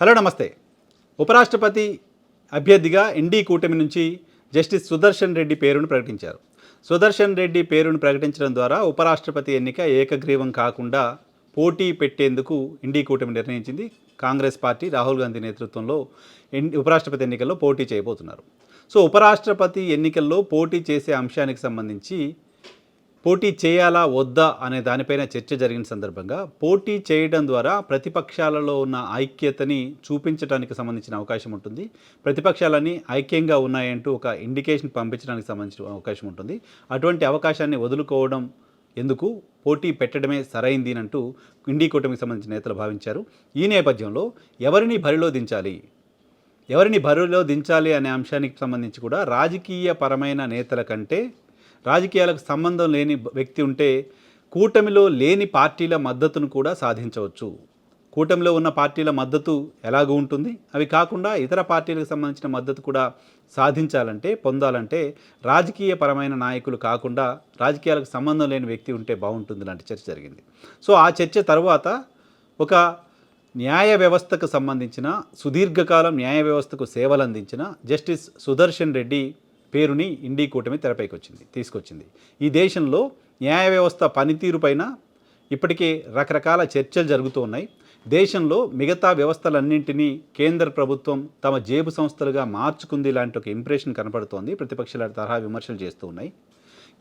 Hello నమస్తే. ఉపరాష్ట్రపతి అభ్యర్థిగా ఎన్డీ కూటమి నుంచి జస్టిస్ సుదర్శన్ రెడ్డి పేరును ప్రకటించారు. సుదర్శన్ రెడ్డి పేరును ప్రకటించడం ద్వారా ఉపరాష్ట్రపతి ఎన్నిక ఏకగ్రీవం కాకుండా పోటీ పెట్టేందుకు ఎన్డీ కూటమి నిర్ణయించింది. కాంగ్రెస్ పార్టీ రాహుల్ గాంధీ నేతృత్వంలో ఎన్ ఉపరాష్ట్రపతి ఎన్నికల్లో పోటీ చేయబోతున్నారు. సో ఉపరాష్ట్రపతి ఎన్నికల్లో పోటీ చేసే అంశానికి సంబంధించి పోటీ చేయాలా వద్దా అనే దానిపైన చర్చ జరిగిన సందర్భంగా పోటీ చేయడం ద్వారా ప్రతిపక్షాలలో ఉన్న ఐక్యతని చూపించడానికి సంబంధించిన అవకాశం ఉంటుంది. ప్రతిపక్షాలన్నీ ఐక్యంగా ఉన్నాయంటూ ఒక ఇండికేషన్ పంపించడానికి సంబంధించిన అవకాశం ఉంటుంది. అటువంటి అవకాశాన్ని వదులుకోవడం ఎందుకు? పోటీ పెట్టడమే సరైంది అంటూ ఇండీ కూటమికి సంబంధించిన నేతలు భావించారు. ఈ నేపథ్యంలో ఎవరిని బరిలో దించాలి? ఎవరిని బరిలో దించాలి అనే అంశానికి సంబంధించి కూడా రాజకీయ పరమైన నేతల కంటే రాజకీయాలకు సంబంధం లేని వ్యక్తి ఉంటే కూటమిలో లేని పార్టీల మద్దతును కూడా సాధించవచ్చు. కూటమిలో ఉన్న పార్టీల మద్దతు ఎలాగూ ఉంటుంది? అవి కాకుండా ఇతర పార్టీలకు సంబంధించిన మద్దతు కూడా సాధించాలంటే పొందాలంటే రాజకీయ పరమైన నాయకులు కాకుండా రాజకీయాలకు సంబంధం లేని వ్యక్తి ఉంటే బాగుంటుంది లాంటి చర్చ జరిగింది. సో ఆ చర్చ తర్వాత ఒక న్యాయ వ్యవస్థకు సంబంధించిన సుదీర్ఘకాలం న్యాయ వ్యవస్థకు సేవలు అందించిన జస్టిస్ సుదర్శన్ రెడ్డి పేరుని ఇండీ కూటమి తెరపైకి వచ్చింది తీసుకొచ్చింది. ఈ దేశంలో న్యాయ వ్యవస్థ పనితీరు పైన ఇప్పటికే రకరకాల చర్చలు జరుగుతూ ఉన్నాయి. దేశంలో మిగతా వ్యవస్థలన్నింటినీ కేంద్ర ప్రభుత్వం తమ జేబు సంస్థలుగా మార్చుకుంది లాంటి ఒక ఇంప్రెషన్ కనపడుతోంది. ప్రతిపక్షాల తరహా విమర్శలు చేస్తూ ఉన్నాయి.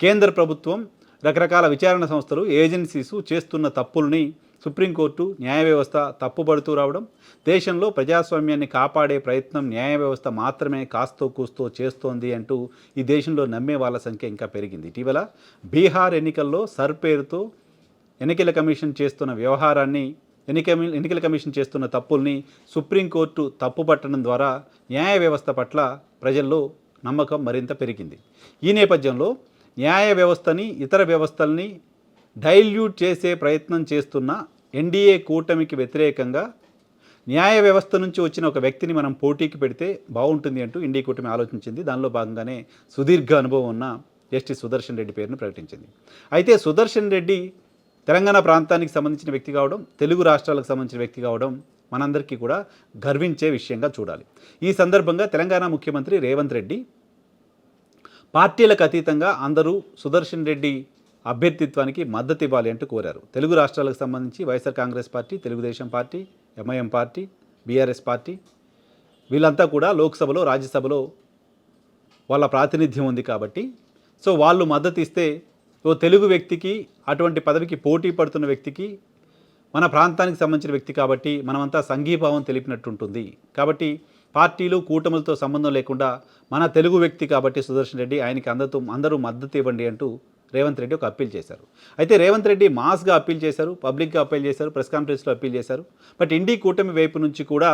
కేంద్ర ప్రభుత్వం రకరకాల విచారణ సంస్థలు ఏజెన్సీసు చేస్తున్న తప్పుల్ని సుప్రీంకోర్టు న్యాయ వ్యవస్థ తప్పుబడుతూ రావడం దేశంలో ప్రజాస్వామ్యాన్ని కాపాడే ప్రయత్నం న్యాయ వ్యవస్థ మాత్రమే కాస్తో కూస్తో చేస్తోంది అంటూ ఈ దేశంలో నమ్మే వాళ్ళ సంఖ్య ఇంకా పెరిగింది. ఇటీవల బీహార్ ఎన్నికల్లో సర్ పేరుతో ఎన్నికల కమిషన్ చేస్తున్న వ్యవహారాన్ని ఎన్నిక ఎన్నికల కమిషన్ చేస్తున్న తప్పుల్ని సుప్రీంకోర్టు తప్పుపట్టడం ద్వారా న్యాయ వ్యవస్థ పట్ల ప్రజల్లో నమ్మకం మరింత పెరిగింది. ఈ నేపథ్యంలో న్యాయ వ్యవస్థని ఇతర వ్యవస్థల్ని డైల్యూట్ చేసే ప్రయత్నం చేస్తున్న ఎన్డీఏ కూటమికి వ్యతిరేకంగా న్యాయ వ్యవస్థ నుంచి వచ్చిన ఒక వ్యక్తిని మనం పోటీకి పెడితే బాగుంటుంది అంటూ ఇండియా కూటమి ఆలోచించింది. దానిలో భాగంగానే సుదీర్ఘ అనుభవం ఉన్న జస్టిస్ సుదర్శన్ రెడ్డి పేరును ప్రకటించింది. అయితే సుదర్శన్ రెడ్డి తెలంగాణ ప్రాంతానికి సంబంధించిన వ్యక్తి కావడం తెలుగు రాష్ట్రాలకు సంబంధించిన వ్యక్తి కావడం మనందరికీ కూడా గర్వించే విషయంగా చూడాలి. ఈ సందర్భంగా తెలంగాణ ముఖ్యమంత్రి రేవంత్ రెడ్డి పార్టీలకు అతీతంగా అందరూ సుదర్శన్ రెడ్డి అభ్యర్థిత్వానికి మద్దతు ఇవ్వాలి అంటూ కోరారు. తెలుగు రాష్ట్రాలకు సంబంధించి YSR Congress party Telugudesam party MIM party BRS party వీళ్ళంతా కూడా లోక్సభలో రాజ్యసభలో వాళ్ళ ప్రాతినిధ్యం ఉంది కాబట్టి. సో వాళ్ళు మద్దతు ఇస్తే ఓ తెలుగు వ్యక్తికి అటువంటి పదవికి పోటీ పడుతున్న వ్యక్తికి మన ప్రాంతానికి సంబంధించిన వ్యక్తి కాబట్టి మనమంతా సంఘీభావం తెలిపినట్టు ఉంటుంది కాబట్టి పార్టీలు కూటములతో సంబంధం లేకుండా మన తెలుగు వ్యక్తి కాబట్టి సుదర్శన్ రెడ్డి ఆయనకి అందరితో అందరూ మద్దతు ఇవ్వండి అంటూ రేవంత్ రెడ్డి ఒక అప్పీల్ చేశారు. అయితే రేవంత్ రెడ్డి మాస్గా అప్పీల్ చేశారు పబ్లిక్గా అప్పీల్ చేశారు ప్రెస్ కాన్ఫరెన్స్లో అప్పీల్ చేశారు. బట్ ఇండి కూటమి వైపు నుంచి కూడా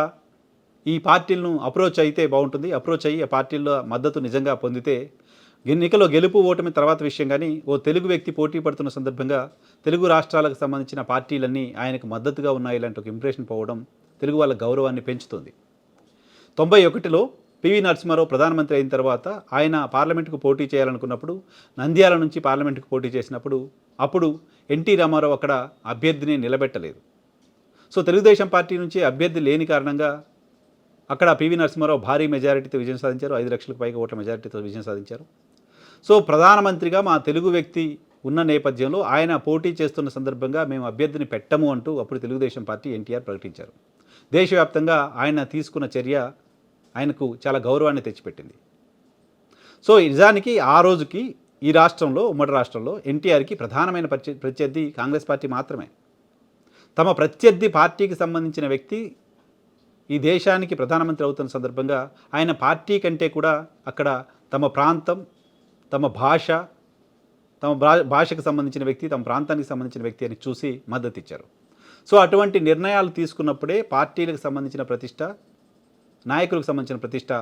ఈ పార్టీలను అప్రోచ్ అయితే బాగుంటుంది. అప్రోచ్ అయ్యి ఆ పార్టీల్లో మద్దతు నిజంగా పొందితే ఎన్నికలో గెలుపు ఓటమి తర్వాత విషయం కానీ ఓ తెలుగు వ్యక్తి పోటీ పడుతున్న సందర్భంగా తెలుగు రాష్ట్రాలకు సంబంధించిన పార్టీలన్నీ ఆయనకు మద్దతుగా ఉన్నాయి ఇలాంటి ఒక ఇంప్రెషన్ పోవడం తెలుగు వాళ్ళ గౌరవాన్ని పెంచుతుంది. తొంభై ఒకటిలో పివి నరసింహారావు ప్రధానమంత్రి అయిన తర్వాత ఆయన పార్లమెంటుకు పోటీ చేయాలనుకున్నప్పుడు నంద్యాల నుంచి పార్లమెంటుకు పోటీ చేసినప్పుడు అప్పుడు ఎన్టీ రామారావు అక్కడ అభ్యర్థిని నిలబెట్టలేదు. సో తెలుగుదేశం పార్టీ నుంచి అభ్యర్థి లేని కారణంగా అక్కడ పివి నరసింహారావు భారీ మెజారిటీతో విజయం సాధించారు. ఐదు లక్షలకు పైగా ఓట్ల మెజారిటీతో విజయం సాధించారు. సో ప్రధానమంత్రిగా మా తెలుగు వ్యక్తి ఉన్న నేపథ్యంలో ఆయన పోటీ చేస్తున్న సందర్భంగా మేము అభ్యర్థిని పెట్టము అంటూ అప్పుడు తెలుగుదేశం పార్టీ ఎన్టీఆర్ ప్రకటించారు. దేశవ్యాప్తంగా ఆయన తీసుకున్న చర్య ఆయనకు చాలా గౌరవాన్ని తెచ్చిపెట్టింది. సో నిజానికి ఆ రోజుకి ఈ రాష్ట్రంలో ఉమ్మడి రాష్ట్రంలో ఎన్టీఆర్కి ప్రధానమైన ప్రత్య ప్రత్యర్థి కాంగ్రెస్ పార్టీ మాత్రమే. తమ ప్రత్యర్థి పార్టీకి సంబంధించిన వ్యక్తి ఈ దేశానికి ప్రధానమంత్రి అవుతున్న సందర్భంగా ఆయన పార్టీ కంటే కూడా అక్కడ తమ ప్రాంతం తమ భాష తమ భా- భాషకు సంబంధించిన వ్యక్తి తమ ప్రాంతానికి సంబంధించిన వ్యక్తి అని చూసి మద్దతు ఇచ్చారు సో అటువంటి నిర్ణయాలు తీసుకున్నప్పుడే పార్టీలకు సంబంధించిన ప్రతిష్ట నాయకులకు సంబంధించిన ప్రతిష్ట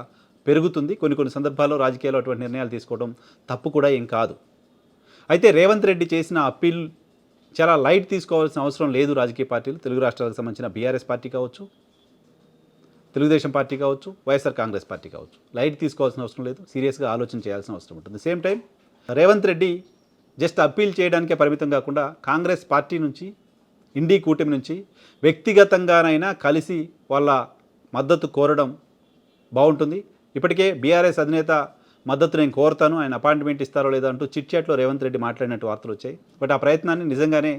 పెరుగుతుంది. కొన్ని కొన్ని సందర్భాల్లో రాజకీయాల్లో అటువంటి నిర్ణయాలు తీసుకోవడం తప్పు కూడా ఏం కాదు. అయితే రేవంత్ రెడ్డి చేసిన అప్పీల్ చాలా లైట్ తీసుకోవాల్సిన అవసరం లేదు రాజకీయ పార్టీలు. తెలుగు రాష్ట్రాలకు సంబంధించిన బీఆర్ఎస్ పార్టీ కావచ్చు తెలుగుదేశం పార్టీ కావచ్చు వైఎస్ఆర్ కాంగ్రెస్ పార్టీ కావచ్చు. లైట్ తీసుకోవాల్సిన అవసరం లేదు. సీరియస్గా ఆలోచన చేయాల్సిన అవసరం ఉంటుంది. Same time Revanth Reddy just appeal చేయడానికే పరిమితం కాకుండా కాంగ్రెస్ పార్టీ నుంచి ఇండీ కూటమి నుంచి వ్యక్తిగతంగానైనా కలిసి వాళ్ళ మద్దతు కోరడం బాగుంటుంది. ఇప్పటికే బీఆర్ఎస్ అధినేత మద్దతు నేను కోరుతాను ఆయన అపాయింట్మెంట్ ఇస్తారో లేదో అంటూ చిట్చాట్లో రేవంత్ రెడ్డి మాట్లాడినట్టు వార్తలు వచ్చాయి. బట్ ఆ ప్రయత్నాన్ని నిజంగానే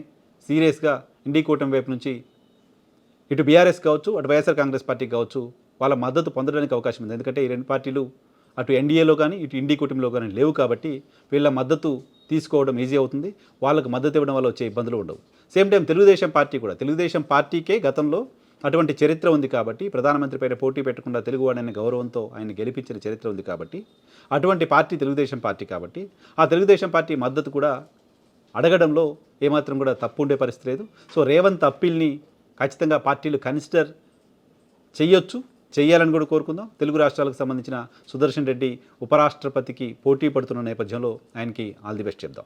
సీరియస్గా ఇండి కూటమి వైపు నుంచి ఇటు బీఆర్ఎస్ కావచ్చు అటు వైఎస్ఆర్ కాంగ్రెస్ పార్టీ కావచ్చు వాళ్ళ మద్దతు పొందడానికి అవకాశం ఉంది. ఎందుకంటే ఈ రెండు పార్టీలు అటు ఎన్డీఏలో కానీ ఇటు ఇండి కూటమిలో కానీ లేవు కాబట్టి వీళ్ళ మద్దతు తీసుకోవడం ఈజీ అవుతుంది. వాళ్ళకు మద్దతు ఇవ్వడం వల్ల వచ్చే ఇబ్బందులు ఉండవు. సేమ్ టైం తెలుగుదేశం పార్టీ కూడా తెలుగుదేశం పార్టీకే గతంలో అటువంటి చరిత్ర ఉంది కాబట్టి ప్రధానమంత్రి పైన పోటీ పెట్టకుండా తెలుగువాడైన గౌరవంతో ఆయన గెలిపించిన చరిత్ర ఉంది కాబట్టి అటువంటి పార్టీ తెలుగుదేశం పార్టీ కాబట్టి ఆ తెలుగుదేశం పార్టీ మద్దతు కూడా అడగడంలో ఏమాత్రం కూడా తప్పు ఉండే పరిస్థితి లేదు. సో రేవంత్ అప్పీల్ని ఖచ్చితంగా పార్టీలు కన్సిడర్ చెయ్యొచ్చు చేయాలని కూడా కోరుకుందాం. తెలుగు రాష్ట్రాలకు సంబంధించిన సుదర్శన్ రెడ్డి ఉపరాష్ట్రపతికి పోటీ పడుతున్న నేపథ్యంలో ఆయనకి ఆల్ ది బెస్ట్ చెప్దాం.